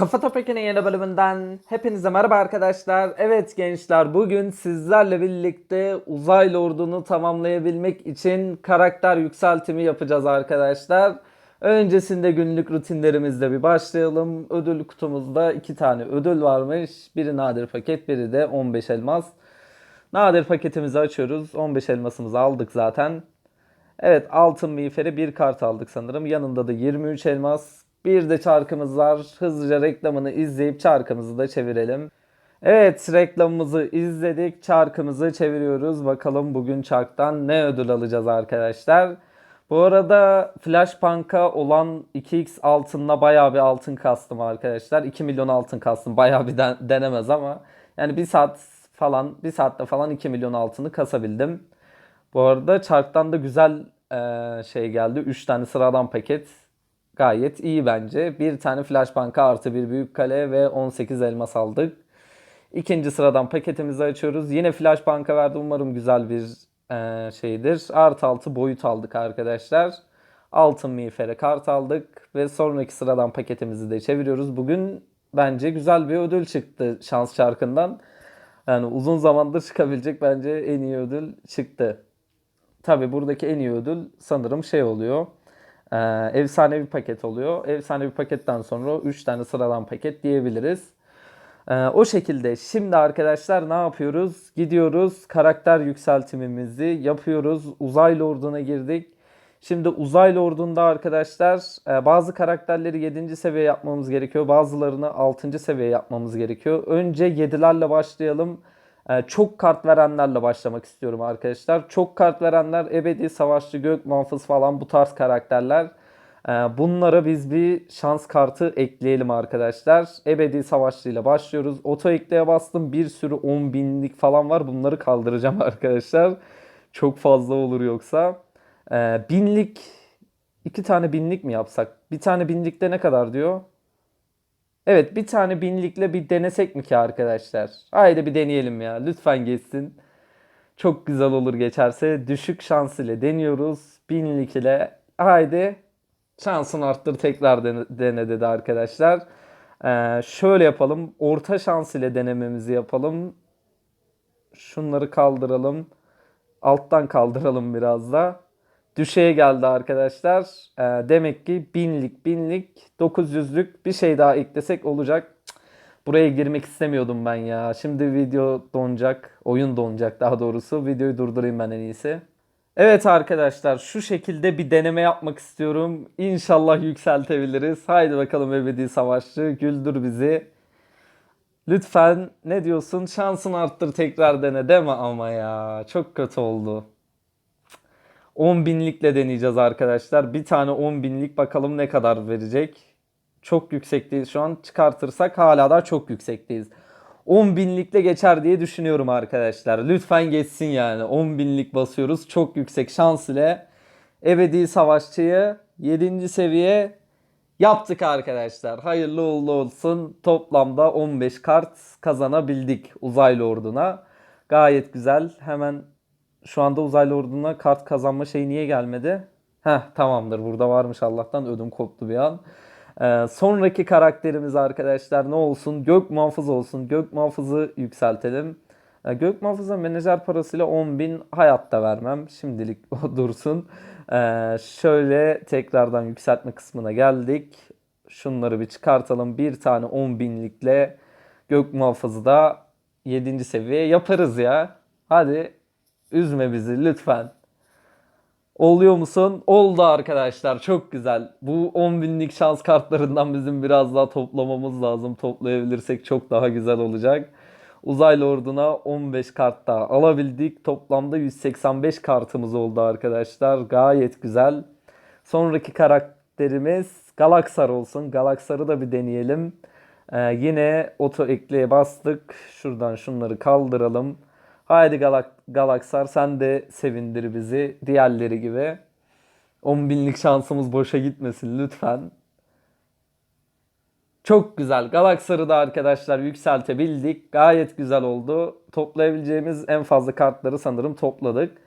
Kafa Topik'in yeni bölümünden hepinize merhaba arkadaşlar. Evet gençler bugün sizlerle birlikte uzay lordunu tamamlayabilmek için karakter yükseltimi yapacağız arkadaşlar. Öncesinde günlük rutinlerimizle bir başlayalım. Ödül kutumuzda iki tane ödül varmış. Biri nadir paket biri de 15 elmas. Nadir paketimizi açıyoruz. 15 elmasımızı aldık zaten. Evet altın miğferi bir kart aldık sanırım. Yanında da 23 elmas. Bir de çarkımız var. Hızlıca reklamını izleyip çarkımızı da çevirelim. Evet reklamımızı izledik. Çarkımızı çeviriyoruz. Bakalım bugün çarktan ne ödül alacağız arkadaşlar. Bu arada Flashpunk'a olan 2x altınla bayağı bir altın kastım arkadaşlar. 2 milyon altın kastım. Bayağı bir den- denemez ama. Yani bir saat falan, bir saatte falan 2 milyon altını kasabildim. Bu arada çarktan da güzel şey geldi. 3 tane sıradan paket. Gayet iyi bence. Bir tane Flashbank'a artı bir büyük kale ve 18 elmas aldık. İkinci sıradan paketimizi açıyoruz. Yine Flashbank'a verdi. Umarım güzel bir eee, şeydir. Artı altı boyut aldık arkadaşlar. Altın miğfere kart aldık. Ve sonraki sıradan paketimizi de çeviriyoruz. Bugün bence güzel bir ödül çıktı şans çarkından. Yani uzun zamandır çıkabilecek bence en iyi ödül çıktı. Tabi buradaki en iyi ödül sanırım şey oluyor. Ee, efsanevi paket oluyor. Efsanevi paketten sonra 3 tane sıradan paket diyebiliriz. Ee, o şekilde şimdi arkadaşlar ne yapıyoruz? Gidiyoruz karakter yükseltimimizi yapıyoruz. Uzaylı orduna girdik. Şimdi uzaylı ordunda arkadaşlar e, bazı karakterleri 7. seviye yapmamız gerekiyor. Bazılarını 6. seviye yapmamız gerekiyor. Önce 7'lerle başlayalım. E, Çok kart verenlerle başlamak istiyorum arkadaşlar. Çok kart verenler ebedi, savaşçı, gök, muhafız falan bu tarz karakterler. E, Bunlara biz bir şans kartı ekleyelim arkadaşlar. Ebedi savaşçıyla başlıyoruz. Oto ekleye bastım. Bir sürü 10 binlik falan var. Bunları kaldıracağım arkadaşlar. Çok fazla olur yoksa. E, Binlik, iki tane binlik mi yapsak? Bir tane binlikte ne kadar diyor? Evet bir tane binlikle bir denesek mi ki arkadaşlar? Haydi bir deneyelim ya. Lütfen geçsin. Çok güzel olur geçerse. Düşük şans ile deniyoruz. Binlik ile. Haydi. Şansını arttır tekrar dene dedi arkadaşlar. Ee, şöyle yapalım. Orta şans ile denememizi yapalım. Şunları kaldıralım. Alttan kaldıralım biraz da. Düşeye geldi arkadaşlar. Ee, demek ki binlik binlik 900'lük bir şey daha eklesek olacak. Buraya girmek istemiyordum ben ya. Şimdi video donacak. Oyun donacak daha doğrusu. Videoyu durdurayım ben en iyisi. Evet arkadaşlar şu şekilde bir deneme yapmak istiyorum. İnşallah yükseltebiliriz. Haydi bakalım ebedi savaşçı güldür bizi. Lütfen ne diyorsun? Şansını arttır tekrar dene deme ama ya. Çok kötü oldu. 10 binlikle deneyeceğiz arkadaşlar. Bir tane 10 binlik bakalım ne kadar verecek. Çok yüksekteyiz şu an. Çıkartırsak hala da çok yüksekteyiz. 10 binlikle geçer diye düşünüyorum arkadaşlar. Lütfen geçsin yani. 10 binlik basıyoruz. Çok yüksek şans ile ebedi savaşçıyı 7. seviye yaptık arkadaşlar. Hayırlı uğurlu olsun. Toplamda 15 kart kazanabildik uzaylı orduna. Gayet güzel. Hemen şu anda uzaylı orduna kart kazanma şeyi niye gelmedi? Heh tamamdır burada varmış Allah'tan ödüm koptu bir an. Ee, sonraki karakterimiz arkadaşlar ne olsun? Gök muhafız olsun. Gök muhafızı yükseltelim. Ee, gök muhafıza menajer parasıyla 10.000 hayatta vermem. Şimdilik o dursun. Ee, şöyle tekrardan yükseltme kısmına geldik. Şunları bir çıkartalım. Bir tane 10.000'likle gök muhafızı da 7. seviye yaparız ya. Hadi üzme bizi lütfen. Oluyor musun? Oldu arkadaşlar. Çok güzel. Bu 10 binlik şans kartlarından bizim biraz daha toplamamız lazım. Toplayabilirsek çok daha güzel olacak. Uzaylı orduna 15 kart daha alabildik. Toplamda 185 kartımız oldu arkadaşlar. Gayet güzel. Sonraki karakterimiz Galaksar olsun. Galaksar'ı da bir deneyelim. Ee, yine oto ekleye bastık. Şuradan şunları kaldıralım. Haydi Galak Galaksar sen de sevindir bizi diğerleri gibi. 10 binlik şansımız boşa gitmesin lütfen. Çok güzel. Galaksar'ı da arkadaşlar yükseltebildik. Gayet güzel oldu. Toplayabileceğimiz en fazla kartları sanırım topladık.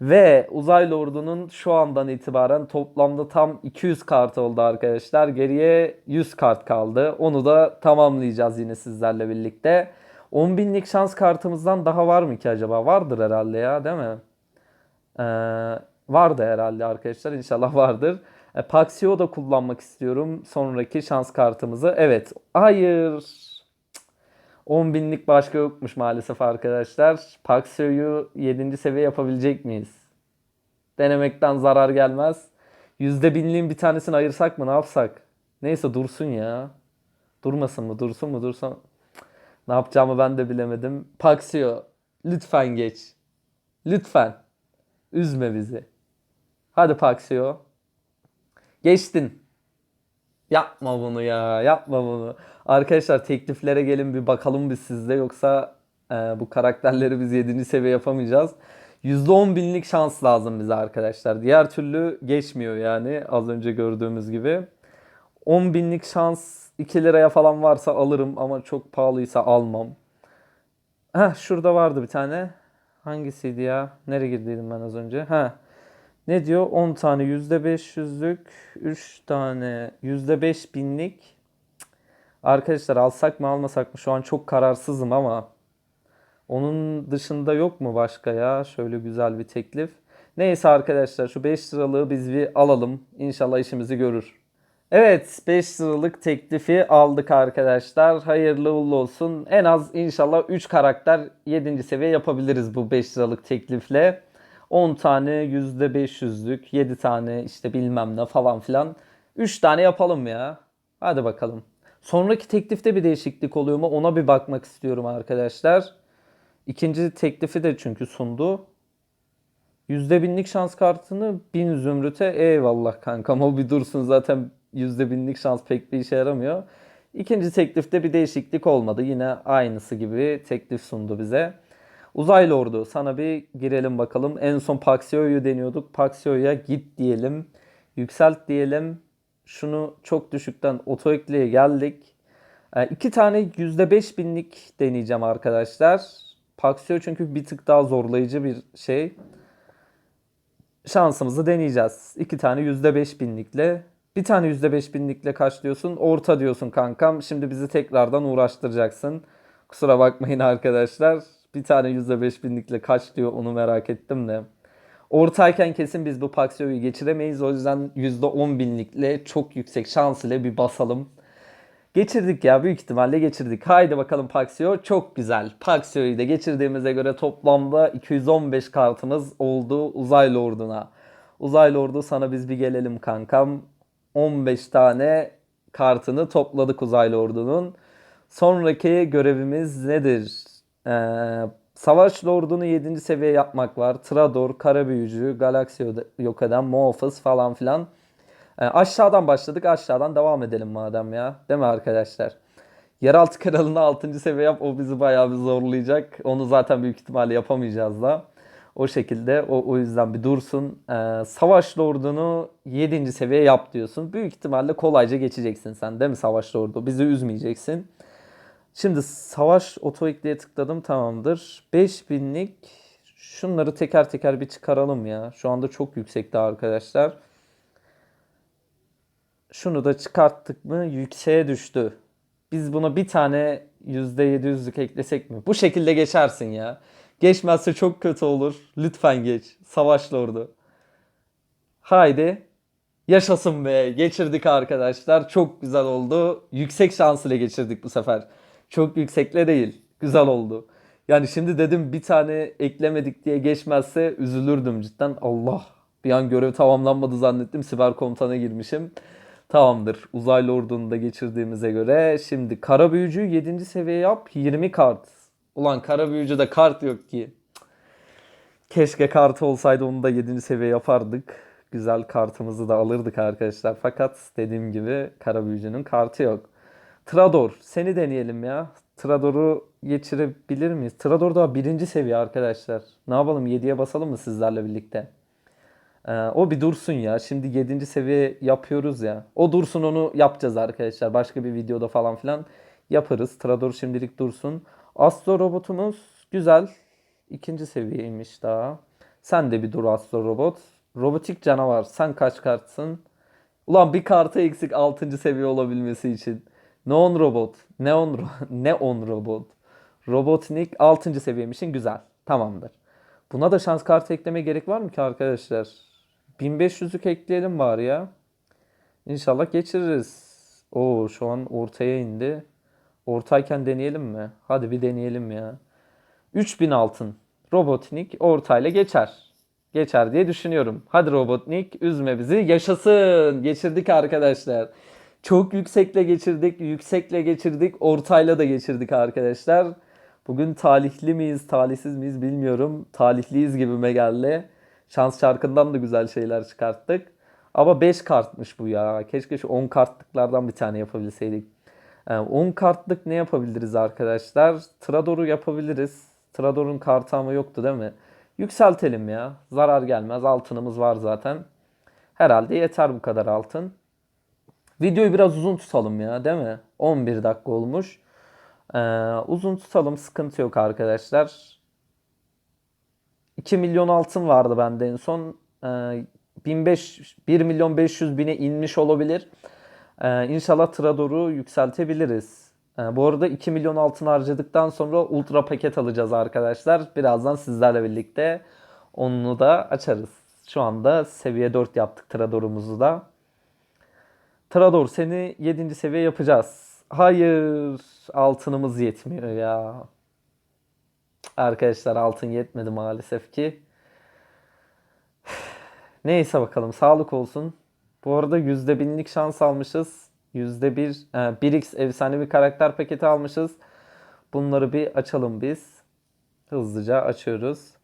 Ve uzaylı ordunun şu andan itibaren toplamda tam 200 kart oldu arkadaşlar. Geriye 100 kart kaldı. Onu da tamamlayacağız yine sizlerle birlikte. 10 binlik şans kartımızdan daha var mı ki acaba? Vardır herhalde ya değil mi? Ee, vardı herhalde arkadaşlar. İnşallah vardır. E, Paxio da kullanmak istiyorum. Sonraki şans kartımızı. Evet. Hayır. Cık. 10 binlik başka yokmuş maalesef arkadaşlar. Paxio'yu 7. seviye yapabilecek miyiz? Denemekten zarar gelmez. Yüzde binliğin bir tanesini ayırsak mı ne yapsak? Neyse dursun ya. Durmasın mı? Dursun mu? Dursun. Ne yapacağımı ben de bilemedim. Paxio lütfen geç. Lütfen. Üzme bizi. Hadi Paxio. Geçtin. Yapma bunu ya. Yapma bunu. Arkadaşlar tekliflere gelin bir bakalım biz sizde. Yoksa e, bu karakterleri biz 7. seviye yapamayacağız. %10 binlik şans lazım bize arkadaşlar. Diğer türlü geçmiyor yani az önce gördüğümüz gibi. 10 binlik şans 2 liraya falan varsa alırım ama çok pahalıysa almam. Heh şurada vardı bir tane. Hangisiydi ya? Nereye girdiydim ben az önce? Ha. Ne diyor? 10 tane %500'lük, 3 tane %5 binlik. Arkadaşlar alsak mı almasak mı? Şu an çok kararsızım ama onun dışında yok mu başka ya? Şöyle güzel bir teklif. Neyse arkadaşlar şu 5 liralığı biz bir alalım. İnşallah işimizi görür. Evet 5 liralık teklifi aldık arkadaşlar. Hayırlı uğurlu olsun. En az inşallah 3 karakter 7. seviye yapabiliriz bu 5 liralık teklifle. 10 tane %500'lük, 7 tane işte bilmem ne falan filan. 3 tane yapalım ya. Hadi bakalım. Sonraki teklifte bir değişiklik oluyor mu? Ona bir bakmak istiyorum arkadaşlar. İkinci teklifi de çünkü sundu. Yüzde binlik şans kartını bin zümrüte eyvallah kankam o bir dursun zaten yüzde binlik şans pek bir işe yaramıyor. İkinci teklifte bir değişiklik olmadı. Yine aynısı gibi teklif sundu bize. Uzaylı ordu sana bir girelim bakalım. En son Paxio'yu deniyorduk. Paxio'ya git diyelim. Yükselt diyelim. Şunu çok düşükten oto ekleye geldik. Ee, iki tane %5 binlik deneyeceğim arkadaşlar. Paxio çünkü bir tık daha zorlayıcı bir şey. Şansımızı deneyeceğiz. İki tane %5 binlikle. Bir tane %5 binlikle kaç diyorsun? Orta diyorsun kankam. Şimdi bizi tekrardan uğraştıracaksın. Kusura bakmayın arkadaşlar. Bir tane %5 binlikle kaç diyor onu merak ettim de. Ortayken kesin biz bu Paxio'yu geçiremeyiz. O yüzden %10 binlikle çok yüksek şans ile bir basalım. Geçirdik ya büyük ihtimalle geçirdik. Haydi bakalım Paxio çok güzel. Paxio'yu da geçirdiğimize göre toplamda 215 kartımız oldu uzaylı orduna. Uzaylı ordu sana biz bir gelelim kankam. 15 tane kartını topladık uzaylı ordunun. Sonraki görevimiz nedir? Ee, Savaş Lord'unu 7. seviye yapmak var. Trador, Kara Büyücü, Galaksi yok eden, Muhafız falan filan. Ee, aşağıdan başladık. Aşağıdan devam edelim madem ya. Değil mi arkadaşlar? Yeraltı kralını 6. seviye yap. O bizi bayağı bir zorlayacak. Onu zaten büyük ihtimalle yapamayacağız da. O şekilde o, o yüzden bir dursun. Ee, Savaş Lord'unu 7. seviye yap diyorsun. Büyük ihtimalle kolayca geçeceksin sen değil mi Savaş Lord'u? Bizi üzmeyeceksin. Şimdi savaş oto ekleye tıkladım tamamdır. 5000'lik şunları teker teker bir çıkaralım ya. Şu anda çok yüksekte arkadaşlar. Şunu da çıkarttık mı yükseğe düştü. Biz buna bir tane %700'lük eklesek mi? Bu şekilde geçersin ya. Geçmezse çok kötü olur. Lütfen geç. Savaş Lordu. Haydi. Yaşasın be. Geçirdik arkadaşlar. Çok güzel oldu. Yüksek şans ile geçirdik bu sefer. Çok yüksekle değil. Güzel oldu. Yani şimdi dedim bir tane eklemedik diye geçmezse üzülürdüm cidden. Allah. Bir an görev tamamlanmadı zannettim. Siber komutana girmişim. Tamamdır. Uzaylı ordunu da geçirdiğimize göre şimdi kara büyücü 7. seviye yap 20 kart. Ulan kara büyücüde kart yok ki. Keşke kartı olsaydı onu da 7. seviye yapardık. Güzel kartımızı da alırdık arkadaşlar. Fakat dediğim gibi kara büyücünün kartı yok. Trador. Seni deneyelim ya. Trador'u geçirebilir miyiz? Trador daha birinci seviye arkadaşlar. Ne yapalım 7'ye basalım mı sizlerle birlikte? Ee, o bir dursun ya. Şimdi 7. seviye yapıyoruz ya. O dursun onu yapacağız arkadaşlar. Başka bir videoda falan filan yaparız. Trador şimdilik dursun. Astro robotumuz güzel. İkinci seviyeymiş daha. Sen de bir dur Astro Robot. Robotik canavar sen kaç kartsın? Ulan bir kartı eksik 6. seviye olabilmesi için. Neon Robot. Neon, ro- Neon Robot. Robotnik 6. seviyeymişin güzel. Tamamdır. Buna da şans kartı ekleme gerek var mı ki arkadaşlar? 1500'lük ekleyelim var ya. İnşallah geçiririz. Oo şu an ortaya indi. Ortayken deneyelim mi? Hadi bir deneyelim ya. 3000 altın. Robotnik ortayla geçer. Geçer diye düşünüyorum. Hadi Robotnik üzme bizi. Yaşasın. Geçirdik arkadaşlar. Çok yüksekle geçirdik. Yüksekle geçirdik. Ortayla da geçirdik arkadaşlar. Bugün talihli miyiz, talihsiz miyiz bilmiyorum. Talihliyiz gibime geldi. Şans çarkından da güzel şeyler çıkarttık. Ama 5 kartmış bu ya. Keşke şu 10 kartlıklardan bir tane yapabilseydik. Ee, 10 kartlık ne yapabiliriz arkadaşlar? Trador'u yapabiliriz. Trador'un kartı ama yoktu değil mi? Yükseltelim ya. Zarar gelmez. Altınımız var zaten. Herhalde yeter bu kadar altın. Videoyu biraz uzun tutalım ya değil mi? 11 dakika olmuş. Ee, uzun tutalım sıkıntı yok arkadaşlar. 2 milyon altın vardı bende en son. Ee, 1500, 1 milyon 500 bine inmiş olabilir. Ee, inşallah Trador'u yükseltebiliriz. Ee, bu arada 2 milyon altın harcadıktan sonra ultra paket alacağız arkadaşlar. Birazdan sizlerle birlikte onu da açarız. Şu anda seviye 4 yaptık Trador'umuzu da. Trador seni 7. seviye yapacağız. Hayır altınımız yetmiyor ya. Arkadaşlar altın yetmedi maalesef ki. Neyse bakalım sağlık olsun. Bu arada %1000'lik şans almışız. %1 e, 1x efsanevi karakter paketi almışız. Bunları bir açalım biz. Hızlıca açıyoruz.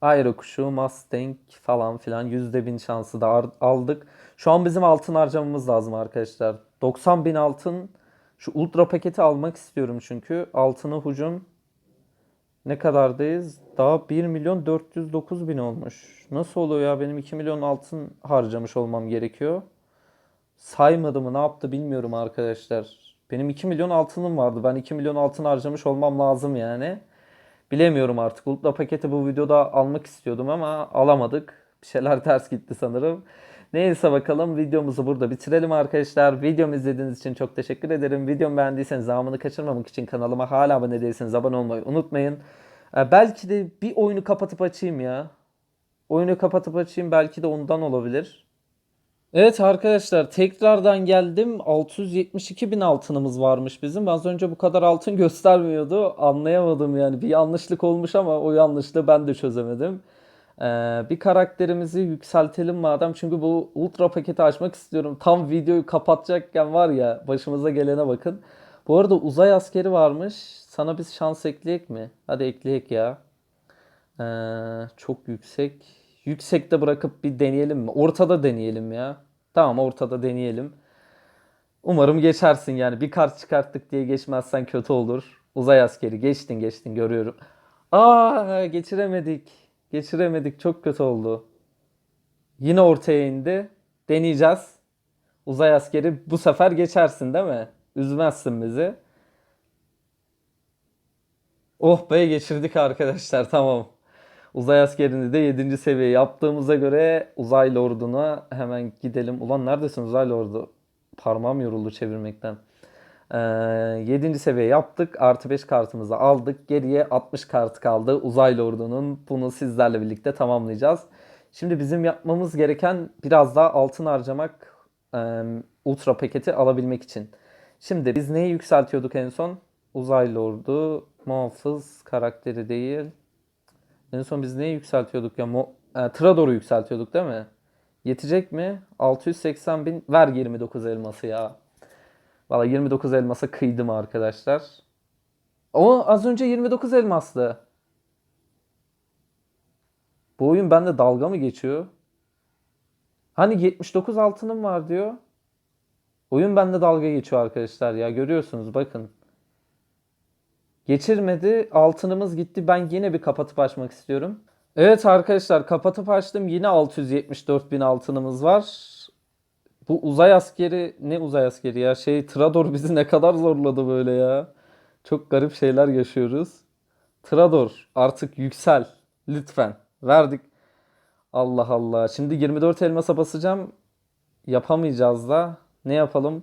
Aero kuşu, Mustang falan filan %1000 şansı da aldık. Şu an bizim altın harcamamız lazım arkadaşlar. 90 bin altın. Şu ultra paketi almak istiyorum çünkü. Altına hücum ne kadardayız? Daha 1 milyon 409 bin olmuş. Nasıl oluyor ya? Benim 2 milyon altın harcamış olmam gerekiyor. Saymadı mı ne yaptı bilmiyorum arkadaşlar. Benim 2 milyon altınım vardı. Ben 2 milyon altın harcamış olmam lazım yani. Bilemiyorum artık. Ultra paketi bu videoda almak istiyordum ama alamadık. Bir şeyler ters gitti sanırım. Neyse bakalım videomuzu burada bitirelim arkadaşlar. Videomu izlediğiniz için çok teşekkür ederim. Videomu beğendiyseniz devamını kaçırmamak için kanalıma hala abone değilseniz abone olmayı unutmayın. Ee, belki de bir oyunu kapatıp açayım ya. Oyunu kapatıp açayım belki de ondan olabilir. Evet arkadaşlar tekrardan geldim. 672 bin altınımız varmış bizim. Az önce bu kadar altın göstermiyordu. Anlayamadım yani. Bir yanlışlık olmuş ama o yanlışlığı ben de çözemedim. Ee, bir karakterimizi yükseltelim madem. Çünkü bu ultra paketi açmak istiyorum. Tam videoyu kapatacakken var ya başımıza gelene bakın. Bu arada uzay askeri varmış. Sana biz şans ekleyek mi? Hadi ekleyek ya. Ee, çok yüksek. Yüksekte bırakıp bir deneyelim mi? Ortada deneyelim ya. Tamam ortada deneyelim. Umarım geçersin yani. Bir kart çıkarttık diye geçmezsen kötü olur. Uzay askeri geçtin geçtin görüyorum. Aa geçiremedik. Geçiremedik. Çok kötü oldu. Yine ortaya indi. Deneyeceğiz. Uzay askeri bu sefer geçersin değil mi? Üzmezsin bizi. Oh be geçirdik arkadaşlar tamam. Uzay askerini de 7. seviye yaptığımıza göre uzaylı orduna hemen gidelim. Ulan neredesin uzaylı ordu? Parmağım yoruldu çevirmekten. Ee, 7. seviye yaptık. Artı 5 kartımızı aldık. Geriye 60 kart kaldı. Uzaylı ordunun bunu sizlerle birlikte tamamlayacağız. Şimdi bizim yapmamız gereken biraz daha altın harcamak e, ultra paketi alabilmek için. Şimdi biz neyi yükseltiyorduk en son? Uzaylı ordu, muhafız karakteri değil. En son biz neyi yükseltiyorduk ya? Mo e, Trador'u yükseltiyorduk değil mi? Yetecek mi? 680 bin. Ver 29 elması ya. Valla 29 elmasa kıydım arkadaşlar. O az önce 29 elmaslı. Bu oyun bende dalga mı geçiyor? Hani 79 altınım var diyor. Oyun bende dalga geçiyor arkadaşlar ya. Görüyorsunuz bakın. Geçirmedi. Altınımız gitti. Ben yine bir kapatıp açmak istiyorum. Evet arkadaşlar kapatıp açtım. Yine 674 bin altınımız var. Bu uzay askeri ne uzay askeri ya? Şey Trador bizi ne kadar zorladı böyle ya. Çok garip şeyler yaşıyoruz. Trador artık yüksel. Lütfen. Verdik. Allah Allah. Şimdi 24 elmasa basacağım. Yapamayacağız da. Ne yapalım?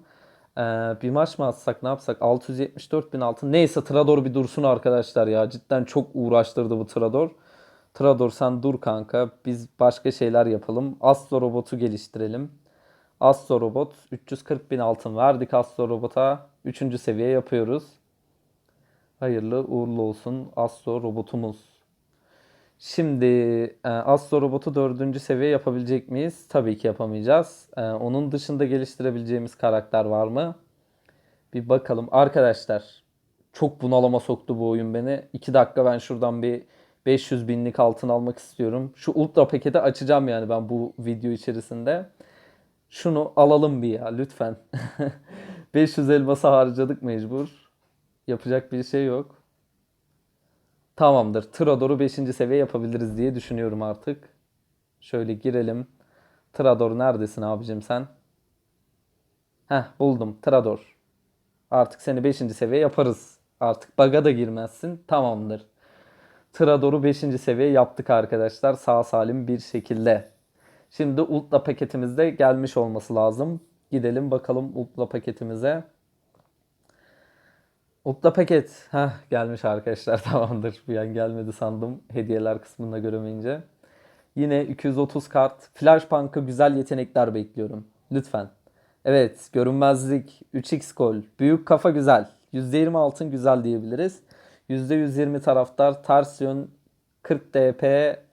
Ee, bir maç mı atsak ne yapsak? 674 bin altın. Neyse Trador bir dursun arkadaşlar ya. Cidden çok uğraştırdı bu Trador. Trador sen dur kanka. Biz başka şeyler yapalım. Astro Robot'u geliştirelim. Astro Robot 340 bin altın verdik Astro Robot'a. 3. seviye yapıyoruz. Hayırlı uğurlu olsun Astro Robotumuz. Şimdi e, Astro Robot'u 4. seviye yapabilecek miyiz? Tabii ki yapamayacağız. E, onun dışında geliştirebileceğimiz karakter var mı? Bir bakalım. Arkadaşlar çok bunalıma soktu bu oyun beni. 2 dakika ben şuradan bir 500 binlik altın almak istiyorum. Şu ultra paketi açacağım yani ben bu video içerisinde. Şunu alalım bir ya lütfen. 500 elması harcadık mecbur. Yapacak bir şey yok. Tamamdır. Trador'u 5. seviye yapabiliriz diye düşünüyorum artık. Şöyle girelim. Trador neredesin abicim sen? Heh buldum. Trador. Artık seni 5. seviye yaparız. Artık bug'a da girmezsin. Tamamdır. Trador'u 5. seviye yaptık arkadaşlar. Sağ salim bir şekilde. Şimdi Ultra paketimiz de gelmiş olması lazım. Gidelim bakalım Ultra paketimize. Ultra paket. Heh, gelmiş arkadaşlar tamamdır. Bir an gelmedi sandım hediyeler kısmında göremeyince. Yine 230 kart. Flashpunk'a güzel yetenekler bekliyorum. Lütfen. Evet görünmezlik 3x gol. Büyük kafa güzel. %20 altın güzel diyebiliriz. %120 taraftar. Ters yön 40 DP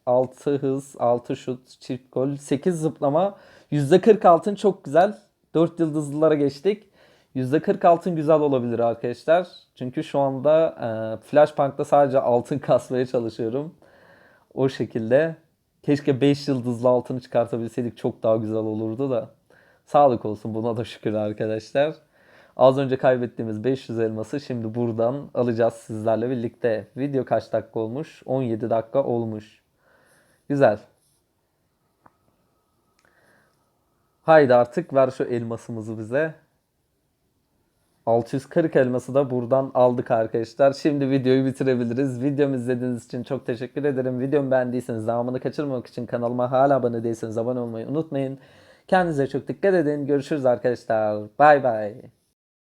6 hız 6 şut çift gol 8 zıplama %40 altın çok güzel. 4 yıldızlılara geçtik. %40 altın güzel olabilir arkadaşlar. Çünkü şu anda e, Flashpunk'ta sadece altın kasmaya çalışıyorum. O şekilde. Keşke 5 yıldızlı altını çıkartabilseydik çok daha güzel olurdu da. Sağlık olsun buna da şükür arkadaşlar. Az önce kaybettiğimiz 500 elması şimdi buradan alacağız sizlerle birlikte. Video kaç dakika olmuş? 17 dakika olmuş. Güzel. Haydi artık ver şu elmasımızı bize. 640 elması da buradan aldık arkadaşlar. Şimdi videoyu bitirebiliriz. Videomu izlediğiniz için çok teşekkür ederim. Videomu beğendiyseniz devamını kaçırmamak için kanalıma hala abone değilseniz abone olmayı unutmayın. Kendinize çok dikkat edin. Görüşürüz arkadaşlar. Bay bay.